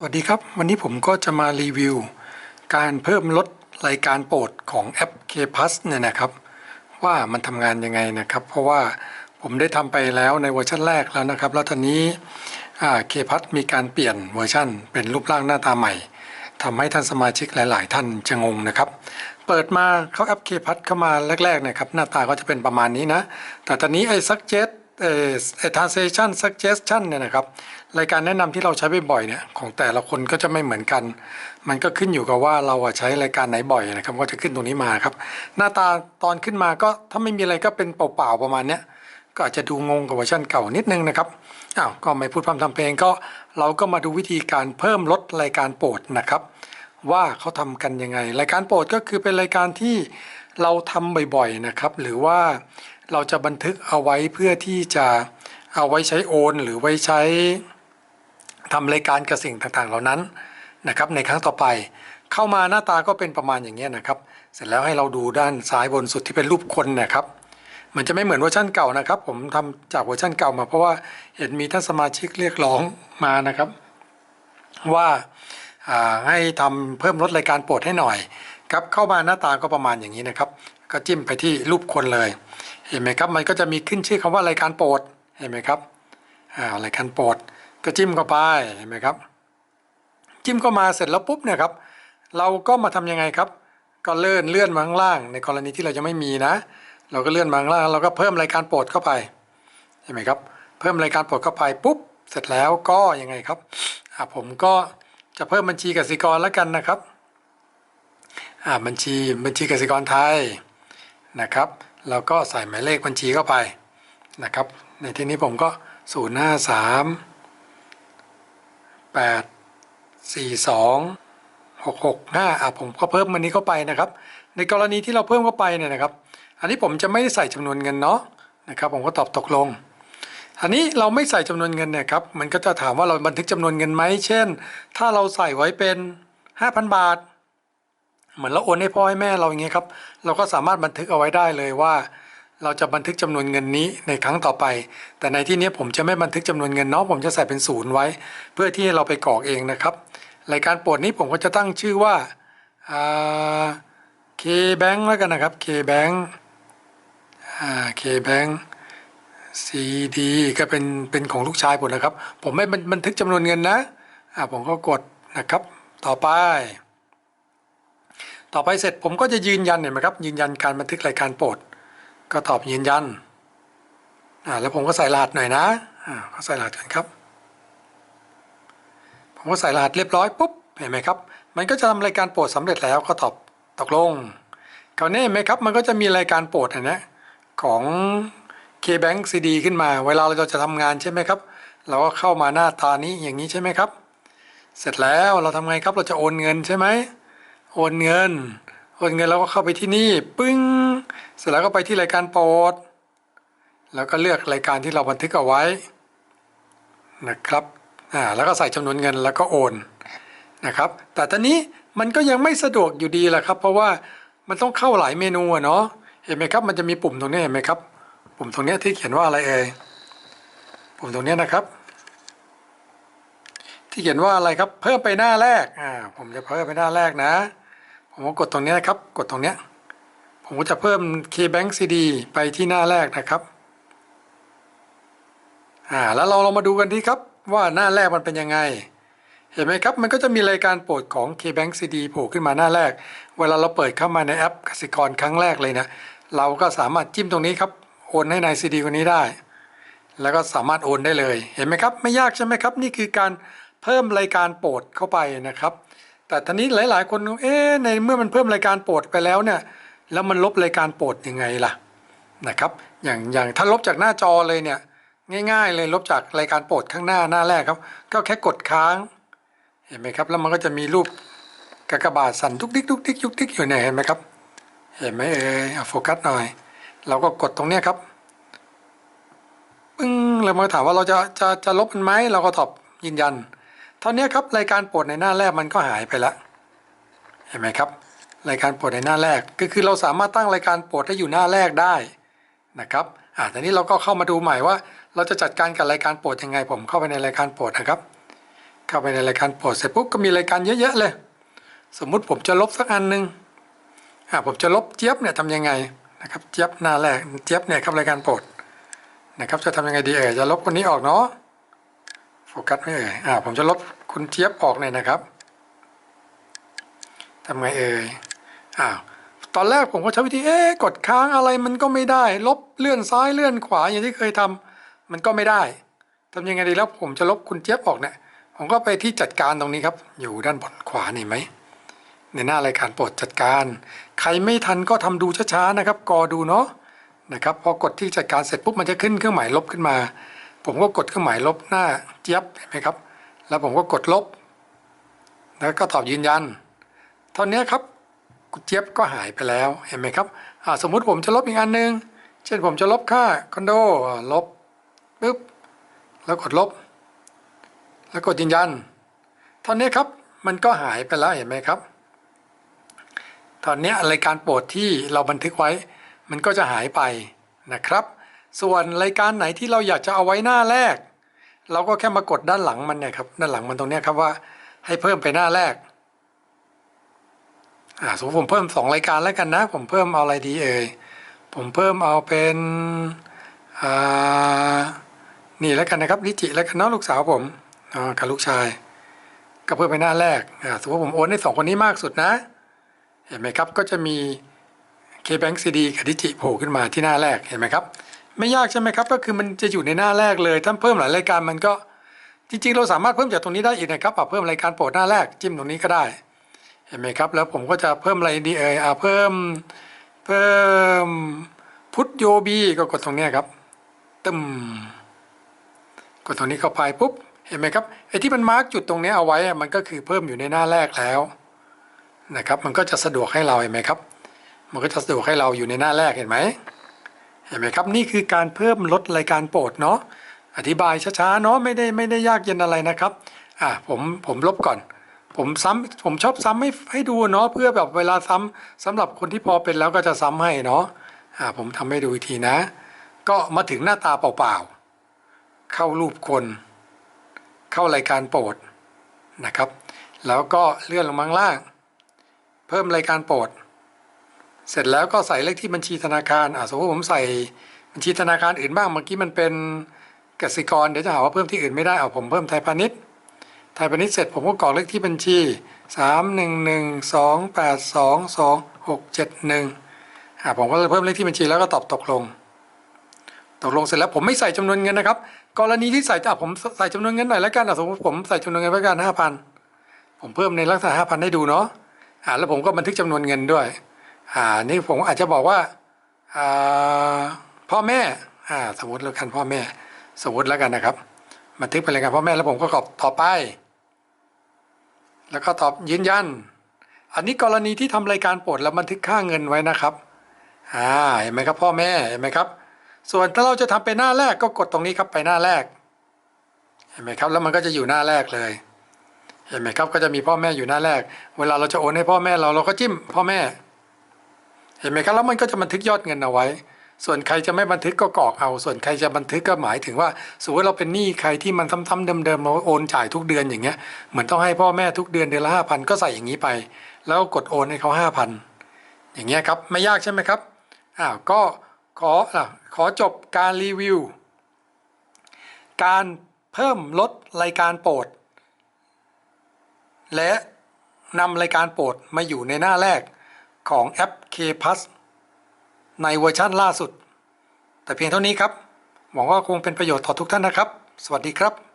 สวัสดีครับ วันนี้ผมก็จะมารีวิว การเพิ่มลดรายการโปรดของแอป K Plus เนี่ยนะครับ ว่ามันทำงานยังไงนะครับ เพราะว่าผมได้ทำไปแล้วในเวอร์ชันแรกแล้วนะครับ แล้วตอนนี้ K Plus มีการเปลี่ยนเวอร์ชันเป็นรูปร่างหน้าตาใหม่ทำให้ท่านสมาชิกหลาย ๆ ท่านจะงงนะครับ เปิดมาเข้าแอป K Plus เข้ามาแรกๆเนะครับ หน้าตาก็จะเป็นประมาณนี้นะ แต่ตอนนี้ไอ้ suggest เอ่อ translation suggestion เนี่ยนะครับรายการแนะนำที่เราใช้บ่อยๆเนี่ยของแต่ละคนก็จะไม่เหมือนกัน มันก็ขึ้นอยู่กับว่าเราอะใช้รายการไหนบ่อยนะครับก็จะขึ้นตรงนี้มาครับ หน้าตาตอนขึ้นมาก็ถ้าไม่มีอะไรก็เป็นเปล่าๆประมาณเนี้ยก็อาจจะดูงงกับเวอร์ชันเก่านิดนึงนะครับอ้าวก็ไม่พูดพร่ำทำเพลงก็เราก็มาดูวิธีการเพิ่มลดรายการโปรดนะครับ ว่าเขาทำกันยังไง รายการโปรดก็คือเป็นรายการที่เราทำบ่อยๆนะครับ หรือว่า เราจะบันทึกเอาไว้เพื่อที่จะเอาไว้ใช้โอน หรือไว้ใช้ทำรายการกับสิ่งต่างๆ เหล่านั้นนะครับในครั้งต่อไป เข้ามาหน้าตาก็เป็นประมาณอย่างนี้ยนะครับ เสร็จแล้วให้เราดูด้านซ้ายบนสุดที่เป็นรูปคนนะครับ มันจะไม่เหมือนเวอร์ชันเก่านะครับ ผมทำจากเวอร์ชันเก่ามา เพราะว่าเห็นมีท่านสมาชิกเรียกร้องมานะครับ ว่าอ่าให้ทำเพิ่มลดรายการโปรดให้หน่อยครับเข้ามาหน้าตาก็ประมาณอย่างนี้นะครับ ก็จิ้มไปที่รูปคนเลย เห็นไหมครับมันก็จะมีขึ้นชื่อคำว่ารายการโปรดเห็นไหมครับอ่ารายการโปรดก็จิ้มเข้าไปเห็นไหมครับ จิ้มเข้ามาเสร็จแล้วปุ๊บเนี่ยครับ เราก็มาทำยังไงครับ ก็เลื่อนเลื่อนมาข้างล่าง ในกรณีที่เราจะไม่มีนะ เราก็เลื่อนมาข้างล่างเราก็เพิ่มรายการโปรดเข้าไปเห็นไหมครับ เพิ่มรายการโปรดเข้าไปปุ๊บเสร็จแล้วก็ยังไงครับอ่าผมก็จะเพิ่มบัญชีกสิกรแล้วกันนะครับอ่าบัญชีบัญชีกสิกรไทยนะครับ แล้วก็ใส่หมายเลขบัญชีเข้าไปนะครับ ในที่นี้ผมก็ 0 5 3 8 4 2 6 6 5อะผมก็เพิ่มมันนี้เข้าไปนะครับ ในกรณีที่เราเพิ่มเข้าไปเนี่ยนะครับ อันนี้ผมจะไม่ได้ใส่จำนวนเงินเนาะนะครับผมก็ตอบตกลงอันนี้เราไม่ใส่จำนวนเงินเนี่ยครับมันก็จะถามว่าเราบันทึกจำนวนเงินไหมเช่น ถ้าเราใส่ไว้เป็น 5,000 บาท เหมือนเราโอนให้พ่อให้แม่เราอย่างเงี้ยครับ เราก็สามารถบันทึกเอาไว้ได้เลยว่า เราจะบันทึกจำนวนเงินนี้ในครั้งต่อไป แต่ในที่นี้ผมจะไม่บันทึกจำนวนเงินเนาะผมจะใส่เป็นศูนย์ไว้ เพื่อที่เราไปกรอกเองนะครับรายการโปรดนี้ผมก็จะตั้งชื่อว่าอ่า K Bank แล้วกันนะครับ K Bank อ่า K Bank CD ก็เป็นเป็นของลูกชายผมนะครับ ผมไม่บันบันทึกจำนวนเงินนะอ่าผมก็กดนะครับ ต่อไป ต่อไปเสร็จผมก็จะยืนยันเห็นไหมครับ ยืนยันการบันทึกรายการโปรด ก็ตอบยืนยันอ่าแล้วผมก็ใส่รหัสหน่อยนะอ่าก็ใส่รหัสกันครับ ผมก็ใส่รหัสเรียบร้อยปุ๊บเห็นไหมครับ มันก็จะทำรายการโปรดสำเร็จแล้วก็ตอบตกลงคราวนี้เห็นไหมครับมันก็จะมีรายการโปรดอันเนี้ยของ K-Bank CD ขึ้นมา เวลาเราจะทำงานใช่ไหมครับเราก็เข้ามาหน้าตานี้อย่างนี้ใช่ไหมครับ เสร็จแล้วเราทำไงครับเราจะโอนเงินใช่ไหม โอนเงิน โอนเงินเราก็เข้าไปที่นี่ปึ้ง เสร็จแล้วก็ไปที่รายการโปรด แล้วก็เลือกรายการที่เราบันทึกเอาไว้นะครับ อ่า แล้วก็ใส่จำนวนเงินแล้วก็โอนนะครับ แต่ตอนนี้มันก็ยังไม่สะดวกอยู่ดีแหละครับ เพราะว่ามันต้องเข้าหลายเมนูเนาะ เห็นไหมครับ มันจะมีปุ่มตรงนี้เห็นไหมครับ ปุ่มตรงนี้ที่เขียนว่าอะไรเอ่ย ปุ่มตรงนี้นะครับ ที่เขียนว่าอะไรครับ เพิ่มไปหน้าแรก อ่า ผมจะเพิ่มไปหน้าแรกนะ ผมก็กดตรงนี้นะครับ กดตรงนี้ ผมก็จะเพิ่ม KBank CD ไปที่หน้าแรกนะครับ อ่า แล้วเราลองมาดูกันที่ครับ ว่าหน้าแรกมันเป็นยังไง เห็นไหมครับ มันก็จะมีรายการโปรดของ KBank CD โผล่ขึ้นมาหน้าแรก เวลาเราเปิดเข้ามาในแอปกสิกรครั้งแรกเลยนะ เราก็สามารถจิ้มตรงนี้ครับ โอนให้นาย CD คนนี้ได้ แล้วก็สามารถโอนได้เลย เห็นไหมครับ ไม่ยากใช่ไหมครับ นี่คือการเพิ่มรายการโปรดเข้าไปนะครับ แต่ทีนี้หลาย ๆ คนเอ๊ะในเมื่อมันเพิ่มรายการโปรดไปแล้วเนี่ยแล้วมันลบรายการโปรดยังไงล่ะนะครับ อย่างอย่างถ้าลบจากหน้าจอเลยเนี่ยง่าย ๆ เลยลบจากรายการโปรดข้างหน้าหน้าแรกครับ ก็แค่กดค้างเห็นไหมครับ แล้วมันก็จะมีรูปกากบาทสั่นทุกทิกทุกทิกยุกทิกอยู่เนี่ยเห็นไหมครับเห็นไหมเอ่ยเอโฟกัสหน่อย เราก็กดตรงเนี้ยครับปึ้งแล้วมาถามว่าเราจะจะจะลบมันไหมเราก็ตอบยืนยัน เท่านี้ครับรายการโปรดในหน้าแรกมันก็หายไปแล้วเห็นไหมครับ รายการโปรดในหน้าแรกก็คือเราสามารถตั้งรายการโปรดให้อยู่หน้าแรกได้นะครับอ่าทีนี้เราก็เข้ามาดูใหม่ว่า เราจะจัดการกับรายการโปรดยังไง ผมเข้าไปในรายการโปรดนะครับ เข้าไปในรายการโปรดเสร็จปุ๊บก็มีรายการเยอะๆเลย สมมุติผมจะลบสักอันหนึ่งอ่าผมจะลบเจี๊ยบเนี่ยทำยังไงนะครับเจี๊ยบหน้าแรกเจี๊ยบเนี่ยครับรายการโปรดนะครับจะทำยังไงดีเอ่ยจะลบคนนี้ออกเนาะ โฟกัสไม่เอ่ยอ่าผมจะลบคุณเจี๊ยบออกเนี่ยนะครับทำไงเอ่ยอ้าวตอนแรกผมก็ใช้วิธีเอ๊กดค้างอะไรมันก็ไม่ได้ ลบเลื่อนซ้ายเลื่อนขวาอย่างที่เคยทำมันก็ไม่ได้ทำยังไงดีแล้วผมจะลบคุณเจี๊ยบออกเนี่ยผมก็ไปที่จัดการตรงนี้ครับ อยู่ด้านบนขวานี่ไหมในหน้ารายการโปรดจัดการ ใครไม่ทันก็ทำดูช้าๆนะครับกอดูเนาะนะครับพอกดที่จัดการเสร็จปุ๊บมันจะขึ้นเครื่องหมายลบขึ้นมา ผมก็กดเครื่องหมายลบหน้า จี๊ยบเห็นไหมครับ แล้วผมก็กดลบ แล้วก็ตอบยืนยันเท่านี้ครับกุเจี๊ยบก็หายไปแล้วเห็นไหมครับสมมุติผมจะลบอีกอันหนึ่งเช่นผมจะลบค่าคอนโดลบปุ๊บแล้วกดลบ แล้วกดยืนยันตอนนี้ครับมันก็หายไปแล้วเห็นไหมครับตอนนี้รายการโปรดที่เราบันทึกไว้ มันก็จะหายไปนะครับ ส่วนรายการไหนที่เราอยากจะเอาไว้หน้าแรก เราก็แค่มากดด้านหลังมันเนี่ยครับด้านหลังมันตรงเนี้ยครับว่า ให้เพิ่มไปหน้าแรกอ่าสมมติผมเพิ่มสองรายการแล้วกันนะ ผมเพิ่มเอาอะไรดีเอ่ยผมเพิ่มเอาเป็นอ่านี่แล้วกันนะครับลิจิแล้วกันเนาะลูกสาวผมอ่ากับลูกชาย ก็เพิ่มไปหน้าแรกอ่าสมมติผมโอนให้สองคนนี้มากสุดนะ เห็นไหมครับก็จะมี KBank CD กับดิจิโผล่ขึ้นมาที่หน้าแรกเห็นไหมครับ ไม่ยากใช่ไหมครับ ก็คือมันจะอยู่ในหน้าแรกเลยถ้าเพิ่มหลายรายการมันก็จริงๆ เราสามารถเพิ่มจากตรงนี้ได้อีกนะครับเพิ่มรายการโปรดหน้าแรกจิ้มตรงนี้ก็ได้เห็นไหมครับ แล้วผมก็จะเพิ่มอะไรดีเอ่ยอ่าเพิ่มเพิ่มพุทโยบีก็กดตรงนี้ครับตึมกดตรงนี้เข้าไปปุ๊บเห็นไหมครับไอ้ที่มันมาร์กจุดตรงนี้เอาไว้มันก็คือเพิ่มอยู่ในหน้าแรกแล้วนะครับ มันก็จะสะดวกให้เราเห็นไหมครับ มันก็จะสะดวกให้เราอยู่ในหน้าแรกเห็นไหม เห็นไหมครับนี่คือการเพิ่มลดรายการโปรดเนาะอธิบายช้าๆเนาะไม่ได้ไม่ได้ยากเย็นอะไรนะครับอะผมผมลบก่อน ผมซ้ำผมชอบซ้ำให้ให้ดูเนาะเพื่อแบบเวลาซ้ำสำหรับคนที่พอเป็นแล้วก็จะซ้ำให้เนาะอ่าผมทำให้ดูอีกทีนะ ก็มาถึงหน้าตาเปล่าๆ เข้ารูปคน เข้ารายการโปรดนะครับ แล้วก็เลื่อนลงมาข้างล่าง เพิ่มรายการโปรด เสร็จแล้วก็ใส่เลขที่บัญชีธนาคารอ่าสมมติผมใส่บัญชีธนาคารอื่นบ้างเมื่อกี้มันเป็นกสิกรเดี๋ยวจะหาว่าเพิ่มที่อื่นไม่ได้เอาผมเพิ่มไทยพาณิชย์ไทยพาณิชย์เสร็จผมก็กรอกเลขที่บัญชีสามหนึ่งหนึ่งสองแปดสองสองหกเจ็ดหนึ่งอาผมก็เลยเพิ่มเลขที่บัญชีแล้วก็ตอบตกลง ตกลงเสร็จแล้วผมไม่ใส่จำนวนเงินนะครับ กรณีที่ใส่อะผมใส่จำนวนเงินหน่อยแล้วกันอะสมมติผมใส่จำนวนเงินไว้กันห้าพันผมเพิ่มในลักษณะห้าพันให้ดูเนาะอ่าแล้วผมก็บันทึกจำนวนเงินด้วย อ่านี่ผมอาจจะบอกว่าอ่าพ่อแม่อ่าสมมติแล้วกันพ่อแม่ สมมติแล้วกันนะครับบันทึกเป็นรายการพ่อแม่แล้วผมก็กรอกต่อไป แล้วก็ตอบยืนยัน อันนี้กรณีที่ทำรายการโปรดแล้วบันทึกค่าเงินไว้นะครับอ่าเห็นไหมครับพ่อแม่เห็นไหมครับ ส่วนถ้าเราจะทำไปหน้าแรกก็กดตรงนี้ครับไปหน้าแรก เห็นไหมครับแล้วมันก็จะอยู่หน้าแรกเลย เห็นไหมครับก็จะมีพ่อแม่อยู่หน้าแรก เวลาเราจะโอนให้พ่อแม่เราเราก็จิ้มพ่อแม่ เห็นไหมครับแล้วมันก็จะบันทึกยอดเงินเอาไว้ ส่วนใครจะไม่บันทึกก็กรอกเอา ส่วนใครจะบันทึกก็หมายถึงว่าสมมติเราเป็นหนี้ใครที่มันซ้ำๆเดิมๆเราโอนจ่ายทุกเดือนอย่างเงี้ยเหมือนต้องให้พ่อแม่ทุกเดือนเดือนละห้าพันก็ใส่อย่างนี้ไป แล้วกดโอนให้เขาห้าพันอย่างเงี้ยครับไม่ยากใช่ไหมครับอ้าวก็ขออะขอจบการรีวิว การเพิ่มลดรายการโปรด และนำรายการโปรดมาอยู่ในหน้าแรก ของแอป K Plus ในเวอร์ชั่นล่าสุด แต่เพียงเท่านี้ครับ หวังว่าคงเป็นประโยชน์ต่อทุกท่านนะครับ สวัสดีครับ